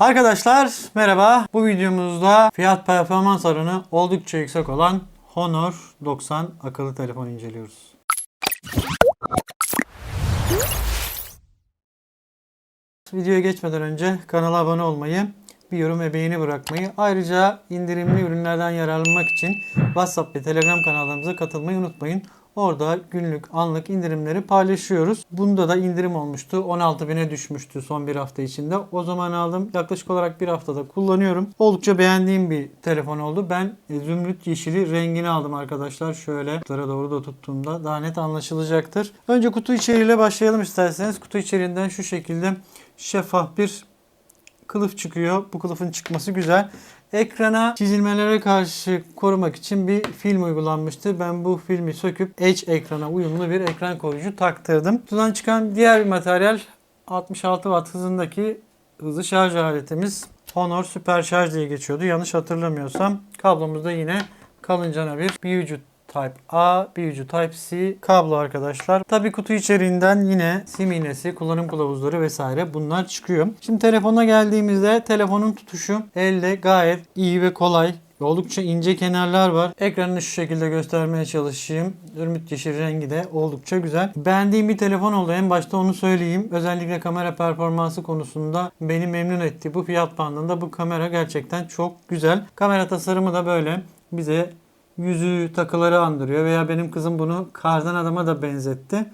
Arkadaşlar merhaba. Bu videomuzda fiyat performans oranı oldukça yüksek olan Honor 90 akıllı telefon inceliyoruz. Videoya geçmeden önce kanala abone olmayı, bir yorum ve beğeni bırakmayı, ayrıca indirimli ürünlerden yararlanmak için WhatsApp ve Telegram kanallarımıza katılmayı unutmayın. Orada günlük, anlık indirimleri paylaşıyoruz. Bunda da indirim olmuştu. 16.000'e düşmüştü son bir hafta içinde. O zaman aldım. Yaklaşık olarak bir haftada kullanıyorum. Oldukça beğendiğim bir telefon oldu. Ben e, zümrüt yeşili rengini aldım arkadaşlar. Şöyle kutulara doğru da tuttuğumda daha net anlaşılacaktır. Önce kutu içeriğiyle başlayalım isterseniz. Kutu içeriğinden şu şekilde şeffaf bir kılıf çıkıyor. Bu kılıfın çıkması güzel. Ekrana çizilmelere karşı korumak için bir film uygulanmıştı. Ben bu filmi söküp Edge ekrana uyumlu bir ekran koruyucu taktırdım. Kutudan çıkan diğer bir materyal 66 watt hızındaki hızlı şarj aletimiz. Honor Super Şarj diye geçiyordu. Yanlış hatırlamıyorsam kablomuzda yine kalıncana bir bir ucu Type A, bir ucu Type-C kablo arkadaşlar. Tabi kutu içeriğinden yine sim iğnesi, kullanım kılavuzları vesaire bunlar çıkıyor. Şimdi telefona geldiğimizde telefonun tutuşu elde gayet iyi ve kolay. Oldukça ince kenarlar var. Ekranını şu şekilde göstermeye çalışayım. Zümrüt yeşil rengi de oldukça güzel. Beğendiğim bir telefon oldu. En başta onu söyleyeyim. Özellikle kamera performansı konusunda beni memnun etti. Bu fiyat bandında bu kamera gerçekten çok güzel. Kamera tasarımı da böyle bize yüzüğü takıları andırıyor veya benim kızım bunu kardan adama da benzetti.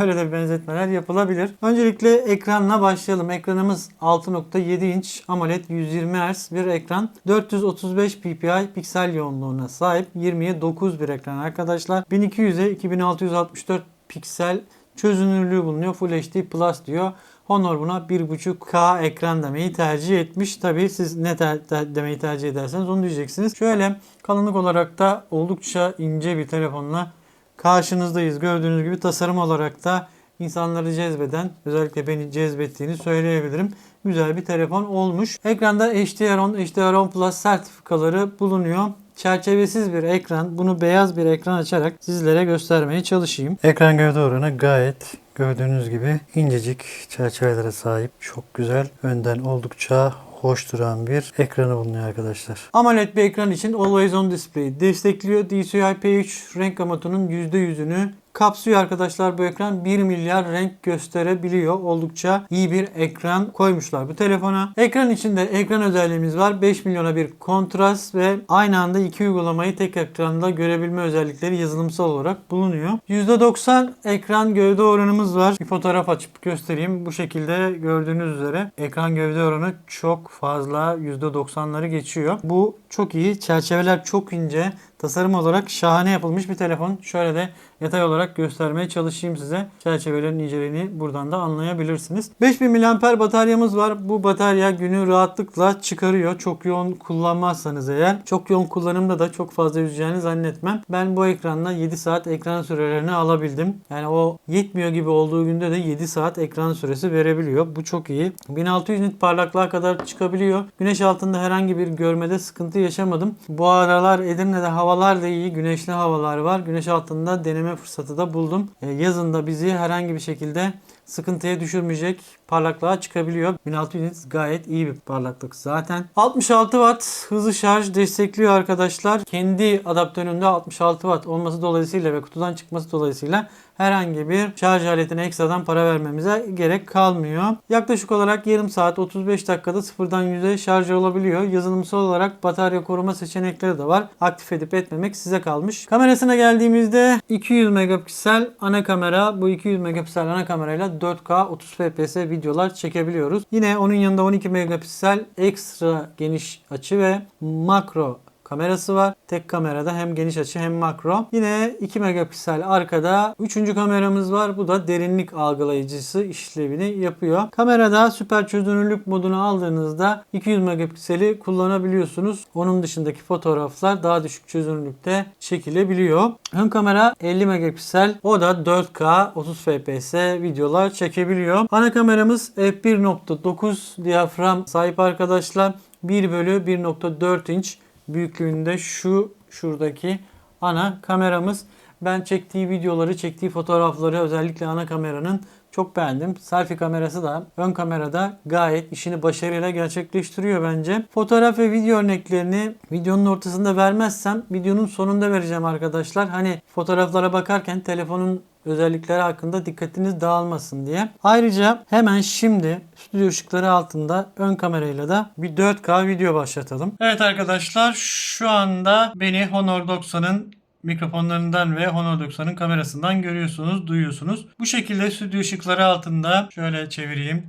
Öyle de benzetmeler yapılabilir. Öncelikle ekranla başlayalım. Ekranımız 6.7 inç AMOLED 120 Hz bir ekran. 435 ppi piksel yoğunluğuna sahip 20'ye 9 bir ekran arkadaşlar. 1200'e 2664 piksel çözünürlüğü bulunuyor. Full HD Plus diyor. Honor buna 1.5K ekran demeyi tercih etmiş. Tabi siz ne ter- ter- demeyi tercih ederseniz onu diyeceksiniz. Şöyle kalınlık olarak da oldukça ince bir telefonla karşınızdayız. Gördüğünüz gibi tasarım olarak da insanları cezbeden, özellikle beni cezbettiğini söyleyebilirim. Güzel bir telefon olmuş. Ekranda HDR10, HDR10 Plus sertifikaları bulunuyor. Çerçevesiz bir ekran. Bunu beyaz bir ekran açarak sizlere göstermeye çalışayım. Ekran gövde oranı gayet gördüğünüz gibi incecik çerçevelere sahip. Çok güzel. Önden oldukça hoş duran bir ekranı bulunuyor arkadaşlar. AMOLED bir ekran için Always On Display destekliyor. DCI P3 renk gamutunun %100'ünü kapsıyor arkadaşlar bu ekran 1 milyar renk gösterebiliyor. Oldukça iyi bir ekran koymuşlar bu telefona. Ekran içinde ekran özelliğimiz var. 5 milyona bir kontrast ve aynı anda iki uygulamayı tek ekranda görebilme özellikleri yazılımsal olarak bulunuyor. %90 ekran gövde oranımız var. Bir fotoğraf açıp göstereyim. Bu şekilde gördüğünüz üzere ekran gövde oranı çok fazla %90'ları geçiyor. Bu çok iyi. Çerçeveler çok ince. Tasarım olarak şahane yapılmış bir telefon. Şöyle de yatay olarak göstermeye çalışayım size. Çerçevelerin inceliğini buradan da anlayabilirsiniz. 5000 mAh bataryamız var. Bu batarya günü rahatlıkla çıkarıyor. Çok yoğun kullanmazsanız eğer. Çok yoğun kullanımda da çok fazla yüzeceğini zannetmem. Ben bu ekranla 7 saat ekran sürelerini alabildim. Yani o yetmiyor gibi olduğu günde de 7 saat ekran süresi verebiliyor. Bu çok iyi. 1600 nit parlaklığa kadar çıkabiliyor. Güneş altında herhangi bir görmede sıkıntı yaşamadım. Bu aralar Edirne'de havalar da iyi. Güneşli havalar var. Güneş altında deneme fırsatı da buldum. E, yazında bizi herhangi bir şekilde sıkıntıya düşürmeyecek parlaklığa çıkabiliyor. 1600 nit gayet iyi bir parlaklık zaten. 66 watt hızlı şarj destekliyor arkadaşlar. Kendi adaptöründe 66 watt olması dolayısıyla ve kutudan çıkması dolayısıyla herhangi bir şarj aletine ekstradan para vermemize gerek kalmıyor. Yaklaşık olarak yarım saat 35 dakikada sıfırdan %'e şarj olabiliyor. Yazılımsal olarak batarya koruma seçenekleri de var. Aktif edip etmemek size kalmış. Kamerasına geldiğimizde 200 megapiksel ana kamera. Bu 200 megapiksel ana kamerayla 4K 30 fps videolar çekebiliyoruz. Yine onun yanında 12 megapiksel ekstra geniş açı ve makro kamerası var. Tek kamerada hem geniş açı hem makro. Yine 2 megapiksel arkada. Üçüncü kameramız var. Bu da derinlik algılayıcısı işlevini yapıyor. Kamerada süper çözünürlük modunu aldığınızda 200 megapikseli kullanabiliyorsunuz. Onun dışındaki fotoğraflar daha düşük çözünürlükte çekilebiliyor. Ön kamera 50 megapiksel. O da 4K 30 fps videolar çekebiliyor. Ana kameramız f1.9 diyafram sahip arkadaşlar. 1 bölü 1.4 inç büyüklüğünde şu şuradaki ana kameramız. Ben çektiği videoları, çektiği fotoğrafları özellikle ana kameranın çok beğendim. Selfie kamerası da ön kamerada gayet işini başarıyla gerçekleştiriyor bence. Fotoğraf ve video örneklerini videonun ortasında vermezsem videonun sonunda vereceğim arkadaşlar. Hani fotoğraflara bakarken telefonun özellikleri hakkında dikkatiniz dağılmasın diye. Ayrıca hemen şimdi stüdyo ışıkları altında ön kamerayla da bir 4K video başlatalım. Evet arkadaşlar şu anda beni Honor 90'ın mikrofonlarından ve Honor 90'ın kamerasından görüyorsunuz, duyuyorsunuz. Bu şekilde stüdyo ışıkları altında şöyle çevireyim.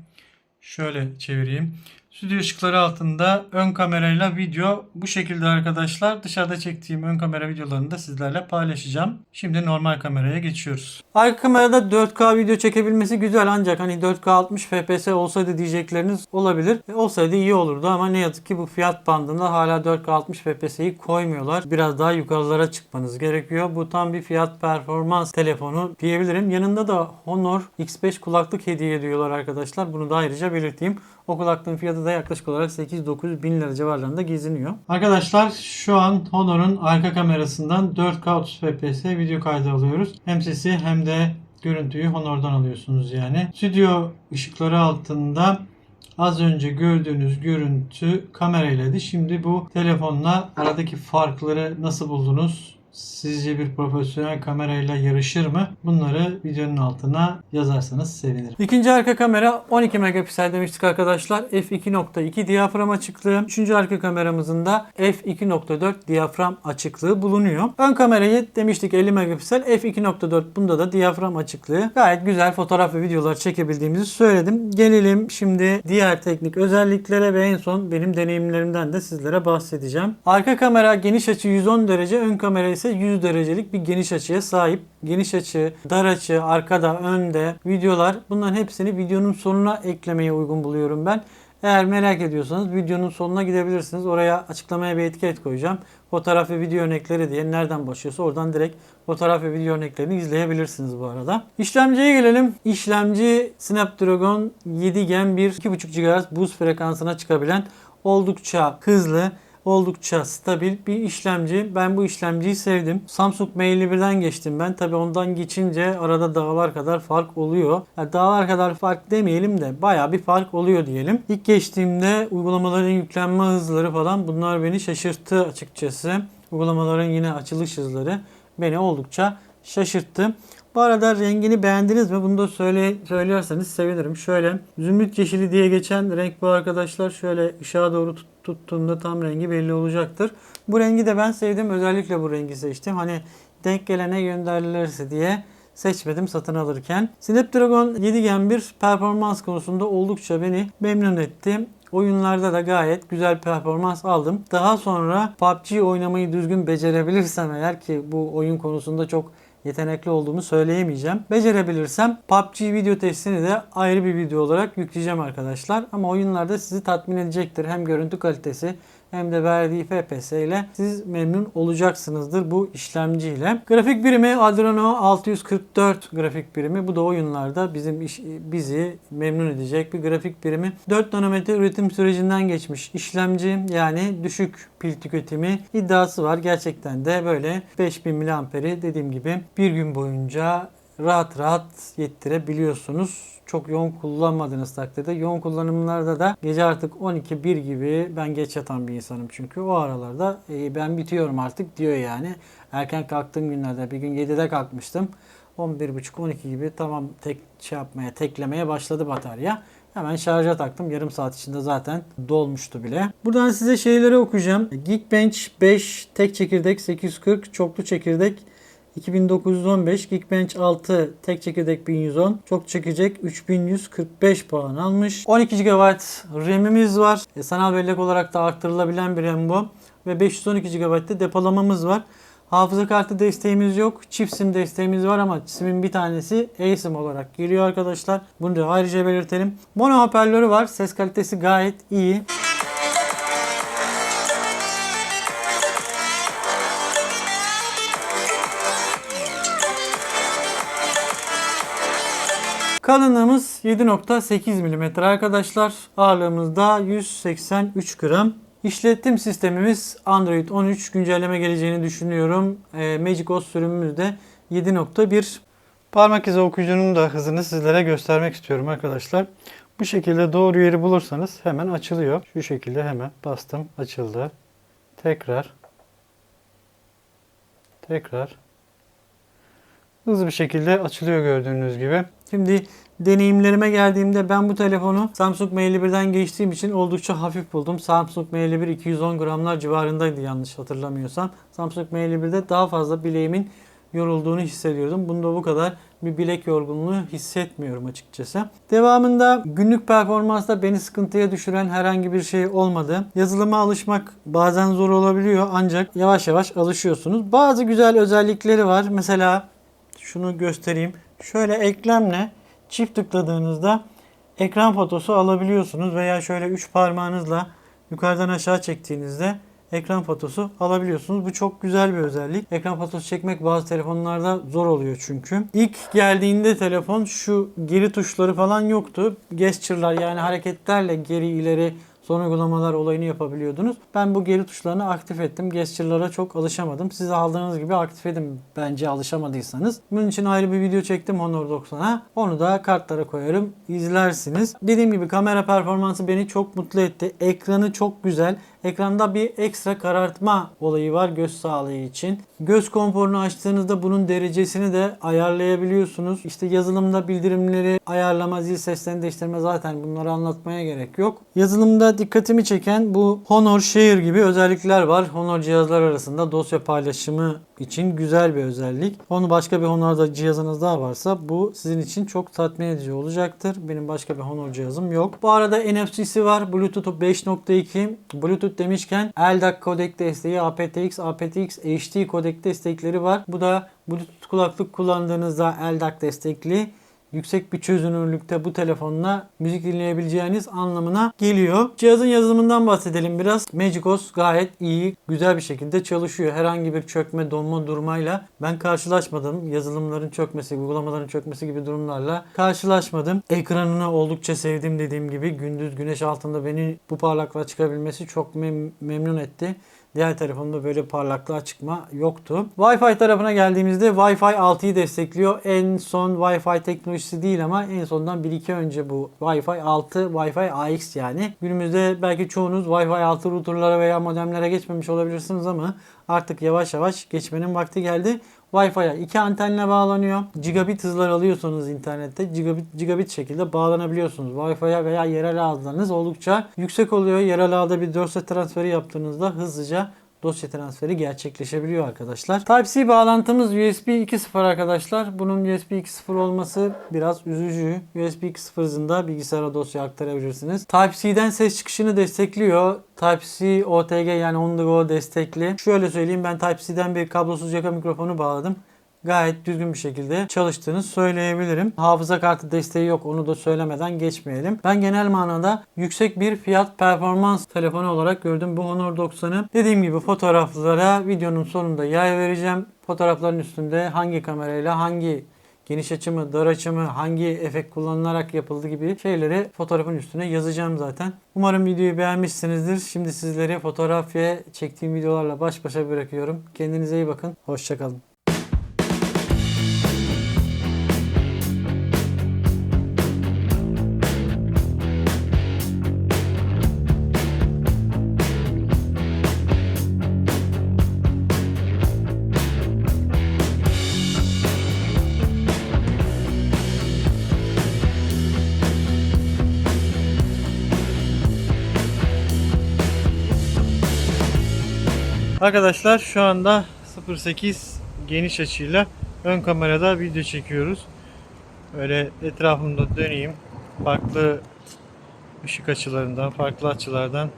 Şöyle çevireyim. Stüdyo ışıkları altında ön kamerayla video bu şekilde arkadaşlar. Dışarıda çektiğim ön kamera videolarını da sizlerle paylaşacağım. Şimdi normal kameraya geçiyoruz. Arka kamerada 4K video çekebilmesi güzel ancak hani 4K 60 FPS olsaydı diyecekleriniz olabilir. E, olsaydı iyi olurdu ama ne yazık ki bu fiyat bandında hala 4K 60 FPS'yi koymuyorlar. Biraz daha yukarılara çıkmanız gerekiyor. Bu tam bir fiyat performans telefonu diyebilirim. Yanında da Honor X5 kulaklık hediye ediyorlar arkadaşlar. Bunu da ayrıca belirteyim. O kulaklığın fiyatı da yaklaşık olarak 8-9 bin lira civarlarında geziniyor. Arkadaşlar şu an Honor'un arka kamerasından 4K 30 FPS video kaydı alıyoruz. Hem sesi hem de görüntüyü Honor'dan alıyorsunuz yani. Stüdyo ışıkları altında az önce gördüğünüz görüntü kameraylaydı. Şimdi bu telefonla aradaki farkları nasıl buldunuz? Sizce bir profesyonel kamerayla yarışır mı? Bunları videonun altına yazarsanız sevinirim. İkinci arka kamera 12 megapiksel demiştik arkadaşlar. f2.2 diyafram açıklığı. Üçüncü arka kameramızın da f2.4 diyafram açıklığı bulunuyor. Ön kamerayı demiştik 50 megapiksel. f2.4 bunda da diyafram açıklığı. Gayet güzel fotoğraf ve videolar çekebildiğimizi söyledim. Gelelim şimdi diğer teknik özelliklere ve en son benim deneyimlerimden de sizlere bahsedeceğim. Arka kamera geniş açı 110 derece, ön kamera ise 100 derecelik bir geniş açıya sahip. Geniş açı, dar açı, arkada, önde videolar bunların hepsini videonun sonuna eklemeye uygun buluyorum ben. Eğer merak ediyorsanız videonun sonuna gidebilirsiniz. Oraya açıklamaya bir etiket koyacağım. Fotoğraf ve video örnekleri diye nereden başlıyorsa oradan direkt fotoğraf ve video örneklerini izleyebilirsiniz bu arada. İşlemciye gelelim. İşlemci Snapdragon 7 Gen 1 2.5 GHz boost frekansına çıkabilen oldukça hızlı oldukça stabil bir işlemci. Ben bu işlemciyi sevdim. Samsung M51'den geçtim ben. Tabi ondan geçince arada dağlar kadar fark oluyor. Yani dağlar kadar fark demeyelim de baya bir fark oluyor diyelim. İlk geçtiğimde uygulamaların yüklenme hızları falan bunlar beni şaşırttı açıkçası. Uygulamaların yine açılış hızları beni oldukça şaşırttı. Bu arada rengini beğendiniz mi? Bunu da söyle, söylerseniz sevinirim. Şöyle zümrüt yeşili diye geçen renk bu arkadaşlar. Şöyle ışığa doğru tut, tuttuğumda tam rengi belli olacaktır. Bu rengi de ben sevdim. Özellikle bu rengi seçtim. Hani denk gelene gönderilirse diye seçmedim satın alırken. Snapdragon 7 Gen 1 performans konusunda oldukça beni memnun etti. Oyunlarda da gayet güzel performans aldım. Daha sonra PUBG oynamayı düzgün becerebilirsem eğer ki bu oyun konusunda çok yetenekli olduğumu söyleyemeyeceğim. Becerebilirsem PUBG video testini de ayrı bir video olarak yükleyeceğim arkadaşlar. Ama oyunlarda sizi tatmin edecektir. Hem görüntü kalitesi hem de verdiği FPS ile siz memnun olacaksınızdır bu işlemciyle. Grafik birimi Adreno 644 grafik birimi. Bu da oyunlarda bizim iş, bizi memnun edecek bir grafik birimi. 4 nanometre üretim sürecinden geçmiş işlemci yani düşük pil tüketimi iddiası var. Gerçekten de böyle 5000 mAh'i dediğim gibi bir gün boyunca rahat rahat yettirebiliyorsunuz. Çok yoğun kullanmadığınız takdirde. Yoğun kullanımlarda da gece artık 12-1 gibi ben geç yatan bir insanım çünkü. O aralarda e, ben bitiyorum artık diyor yani. Erken kalktığım günlerde bir gün 7'de kalkmıştım. 11.30-12 gibi tamam tek şey yapmaya, teklemeye başladı batarya. Hemen şarja taktım. Yarım saat içinde zaten dolmuştu bile. Buradan size şeyleri okuyacağım. Geekbench 5 tek çekirdek 840 çoklu çekirdek 2915 Geekbench 6 tek çekirdek 1110 çok çekirdek 3145 puan almış. 12 GB RAM'imiz var. E, sanal bellek olarak da arttırılabilen bir RAM bu. Ve 512 GB de depolamamız var. Hafıza kartı desteğimiz yok. Çift sim desteğimiz var ama simin bir tanesi eSIM olarak geliyor arkadaşlar. Bunu da ayrıca belirtelim. Mono hoparlörü var. Ses kalitesi gayet iyi. Kalınlığımız 7.8 mm arkadaşlar. Ağırlığımız da 183 gram. İşletim sistemimiz Android 13 güncelleme geleceğini düşünüyorum. E, Magic OS sürümümüz de 7.1. Parmak izi okuyucunun da hızını sizlere göstermek istiyorum arkadaşlar. Bu şekilde doğru yeri bulursanız hemen açılıyor. Şu şekilde hemen bastım açıldı. Tekrar. Tekrar. Hızlı bir şekilde açılıyor gördüğünüz gibi. Şimdi deneyimlerime geldiğimde ben bu telefonu Samsung M51'den geçtiğim için oldukça hafif buldum. Samsung M51 210 gramlar civarındaydı yanlış hatırlamıyorsam. Samsung M51'de daha fazla bileğimin yorulduğunu hissediyordum. Bunda bu kadar bir bilek yorgunluğu hissetmiyorum açıkçası. Devamında günlük performansta beni sıkıntıya düşüren herhangi bir şey olmadı. Yazılıma alışmak bazen zor olabiliyor ancak yavaş yavaş alışıyorsunuz. Bazı güzel özellikleri var. Mesela şunu göstereyim. Şöyle eklemle çift tıkladığınızda ekran fotosu alabiliyorsunuz veya şöyle üç parmağınızla yukarıdan aşağı çektiğinizde ekran fotosu alabiliyorsunuz. Bu çok güzel bir özellik. Ekran fotosu çekmek bazı telefonlarda zor oluyor çünkü. İlk geldiğinde telefon şu geri tuşları falan yoktu. Gesture'lar yani hareketlerle geri ileri son uygulamalar olayını yapabiliyordunuz. Ben bu geri tuşlarını aktif ettim. Gesture'lara çok alışamadım. Siz aldığınız gibi aktif edin bence alışamadıysanız. Bunun için ayrı bir video çektim Honor 90'a. Onu da kartlara koyarım. izlersiniz. Dediğim gibi kamera performansı beni çok mutlu etti. Ekranı çok güzel. Ekranda bir ekstra karartma olayı var göz sağlığı için. Göz konforunu açtığınızda bunun derecesini de ayarlayabiliyorsunuz. İşte yazılımda bildirimleri ayarlama, zil seslerini değiştirme zaten bunları anlatmaya gerek yok. Yazılımda dikkatimi çeken bu Honor Share gibi özellikler var. Honor cihazlar arasında dosya paylaşımı için güzel bir özellik. Onu başka bir Honor'da cihazınız daha varsa bu sizin için çok tatmin edici olacaktır. Benim başka bir Honor cihazım yok. Bu arada NFC'si var. Bluetooth 5.2. Bluetooth demişken LDAC kodek desteği, aptX, aptX HD kodek destekleri var. Bu da Bluetooth kulaklık kullandığınızda LDAC destekli yüksek bir çözünürlükte bu telefonla müzik dinleyebileceğiniz anlamına geliyor. Cihazın yazılımından bahsedelim biraz. Magicos gayet iyi, güzel bir şekilde çalışıyor. Herhangi bir çökme, donma durmayla ben karşılaşmadım. Yazılımların çökmesi, uygulamaların çökmesi gibi durumlarla karşılaşmadım. Ekranını oldukça sevdim dediğim gibi. Gündüz güneş altında beni bu parlaklığa çıkabilmesi çok mem- memnun etti. Diğer telefonda böyle parlaklığa çıkma yoktu. Wi-Fi tarafına geldiğimizde Wi-Fi 6'yı destekliyor. En son Wi-Fi teknolojisi değil ama en sondan 1-2 önce bu Wi-Fi 6, Wi-Fi AX yani. Günümüzde belki çoğunuz Wi-Fi 6 routerlara veya modemlere geçmemiş olabilirsiniz ama artık yavaş yavaş geçmenin vakti geldi. Wi-Fi'ye iki antenle bağlanıyor. Gigabit hızlar alıyorsanız internette gigabit, gigabit şekilde bağlanabiliyorsunuz. Wi-Fi'ye veya yerel ağlarınız oldukça yüksek oluyor. Yerel ağda bir dosya transferi yaptığınızda hızlıca dosya transferi gerçekleşebiliyor arkadaşlar. Type-C bağlantımız USB 2.0 arkadaşlar. Bunun USB 2.0 olması biraz üzücü. USB 2.0 hızında bilgisayara dosya aktarabilirsiniz. Type-C'den ses çıkışını destekliyor. Type-C OTG yani on the go destekli. Şöyle söyleyeyim ben Type-C'den bir kablosuz yaka mikrofonu bağladım gayet düzgün bir şekilde çalıştığını söyleyebilirim. Hafıza kartı desteği yok onu da söylemeden geçmeyelim. Ben genel manada yüksek bir fiyat performans telefonu olarak gördüm bu Honor 90'ı. Dediğim gibi fotoğraflara videonun sonunda yay vereceğim. Fotoğrafların üstünde hangi kamerayla hangi geniş açı mı, dar açı mı, hangi efekt kullanılarak yapıldı gibi şeyleri fotoğrafın üstüne yazacağım zaten. Umarım videoyu beğenmişsinizdir. Şimdi sizleri fotoğraf ve çektiğim videolarla baş başa bırakıyorum. Kendinize iyi bakın. Hoşçakalın. Arkadaşlar şu anda 08 geniş açıyla ön kamerada video çekiyoruz. Öyle etrafımda döneyim. Farklı ışık açılarından, farklı açılardan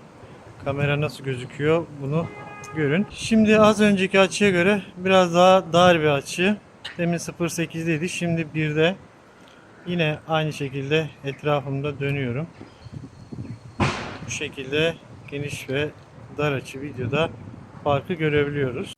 kamera nasıl gözüküyor bunu görün. Şimdi az önceki açıya göre biraz daha dar bir açı. Demin 08'deydi. Şimdi 1'de yine aynı şekilde etrafımda dönüyorum. Bu şekilde geniş ve dar açı videoda farkı görebiliyoruz.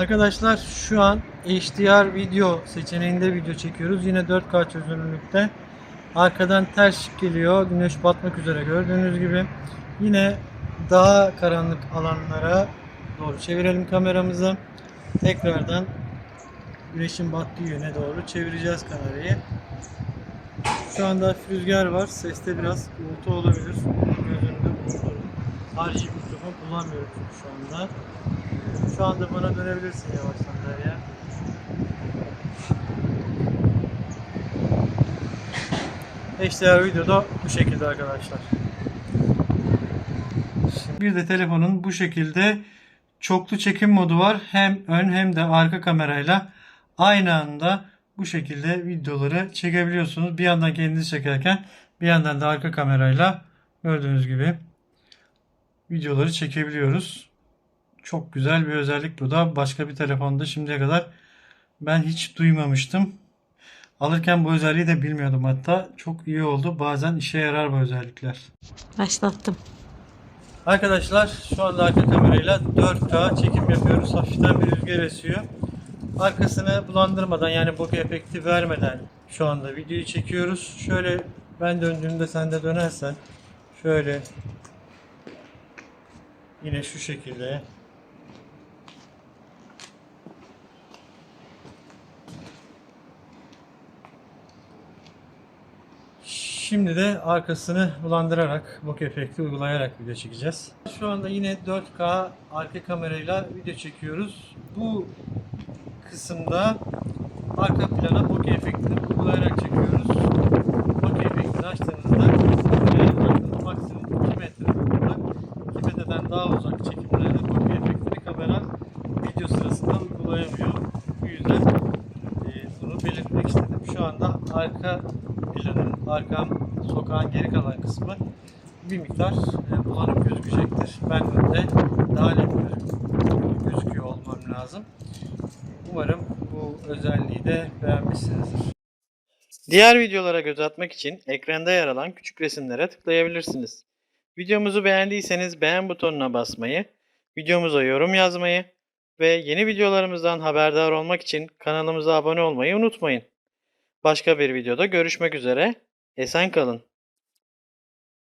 Arkadaşlar şu an HDR video seçeneğinde video çekiyoruz. Yine 4K çözünürlükte. Arkadan ters geliyor. Güneş batmak üzere gördüğünüz gibi. Yine daha karanlık alanlara doğru çevirelim kameramızı. Tekrardan güneşin battığı yöne doğru çevireceğiz kamerayı. Şu anda rüzgar var. Seste biraz uğultu olabilir. Bunu göz önünde bulundurun. Mikrofon kullanmıyorum şu anda. Şu anda bana dönebilirsin yavaştan Derya. HDR videoda bu şekilde arkadaşlar. Bir de telefonun bu şekilde çoklu çekim modu var. Hem ön hem de arka kamerayla aynı anda bu şekilde videoları çekebiliyorsunuz. Bir yandan kendiniz çekerken bir yandan da arka kamerayla gördüğünüz gibi videoları çekebiliyoruz. Çok güzel bir özellik bu da. Başka bir telefonda şimdiye kadar ben hiç duymamıştım. Alırken bu özelliği de bilmiyordum hatta. Çok iyi oldu. Bazen işe yarar bu özellikler. Başlattım. Arkadaşlar şu anda arka kamerayla 4K çekim yapıyoruz. Hafiften bir rüzgar esiyor. Arkasını bulandırmadan yani bokeh efekti vermeden şu anda videoyu çekiyoruz. Şöyle ben döndüğümde sen de dönersen şöyle yine şu şekilde Şimdi de arkasını bulandırarak, bokeh efekti uygulayarak video çekeceğiz. Şu anda yine 4K arka kamerayla video çekiyoruz. Bu kısımda arka plana bokeh efektini uygulayarak çekiyoruz. Bokeh efektini açtığınızda kameraya maksimum 2 metre uzak, 2 metreden daha uzak çekimlerde bokeh efektini kamera video sırasında uygulayamıyor. Bu yüzden e, bunu belirtmek istedim. Şu anda arka planın, arkam sokağın geri kalan kısmı bir miktar e, bulanık gözükecektir. Ben de daha net gözük- gözüküyor olmam lazım. Umarım bu özelliği de beğenmişsinizdir. Diğer videolara göz atmak için ekranda yer alan küçük resimlere tıklayabilirsiniz. Videomuzu beğendiyseniz beğen butonuna basmayı, videomuza yorum yazmayı ve yeni videolarımızdan haberdar olmak için kanalımıza abone olmayı unutmayın. Başka bir videoda görüşmek üzere. Esen kalın.